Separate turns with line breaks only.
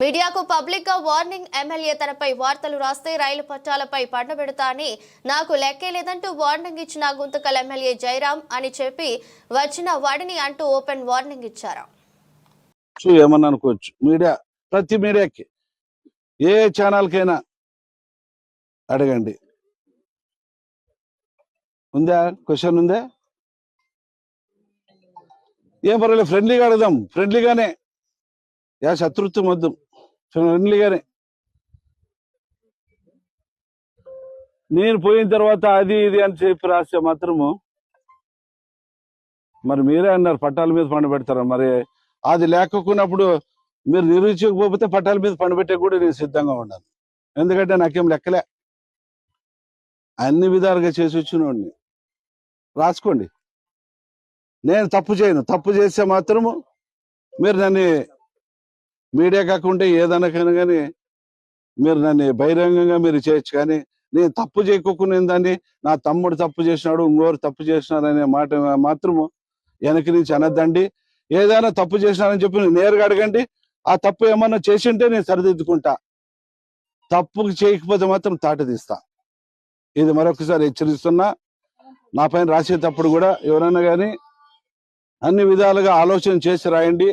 మీడియాకు పబ్లిక్గా warning MLA తనపై వార్తలు రాస్తే రైలు పట్టాలపై పండబెడతా అని నాకు లెక్కే లేదంటూ వార్నింగ్ ఇచ్చిన గుంతకల్ ఎమ్మెల్యే జయరాం అని చెప్పి వచ్చిన వాడిని అంటూ ఓపెన్ వార్నింగ్ ఇచ్చారు.
చూ ఏమన్నా అనుకోవచ్చు. మీడియా ప్రతి మీడియాకి ఏ ఛానల్కైనా అడగండి. ఉందా? క్వశ్చన్ ఉందా? ఏం పర్వాలేదు ఫ్రెండ్లీగా అడుగుదాం. ఫ్రెండ్లీగానే యా శత్రుత్వం వద్దు. గారి. నేను పోయిన తర్వాత అది ఇది అని చెప్పి రాస్తే మాత్రము మరి మీరే అన్నారు పట్టాల మీద పండు పెడతారు? మరి అది లేకున్నప్పుడు మీరు నిరూపించకపోతే పట్టాల మీద పండు పెట్టే కూడా నేను సిద్ధంగా ఉన్నాను. ఎందుకంటే నాకేం లెక్కలే. అన్ని విధాలుగా చేసి వచ్చినోడిని రాసుకోండి. నేను తప్పు చేయను. తప్పు చేస్తే మాత్రము మీరు నన్ను మీడియా కాకుండా ఏదనకైనా కానీ మీరు నన్ను బహిరంగంగా మీరు చేయొచ్చు కానీ నేను తప్పు చేయకోకుండా దాన్ని నా తమ్ముడు తప్పు చేసినాడు ఇంకోరు తప్పు చేసినాడు అనే మాట మాత్రము వెనక నుంచి అనద్దండి. ఏదైనా తప్పు చేసినానని చెప్పి నేరుగా అడగండి. ఆ తప్పు ఏమన్నా చేసింటే నేను సరిదిద్దుకుంటా. తప్పు చేయకపోతే మాత్రం తాట తీస్తా. ఇది మరొకసారి హెచ్చరిస్తున్నా. నా పైన రాసేటప్పుడు కూడా ఎవరైనా కానీ అన్ని విధాలుగా ఆలోచన చేసి రాయండి.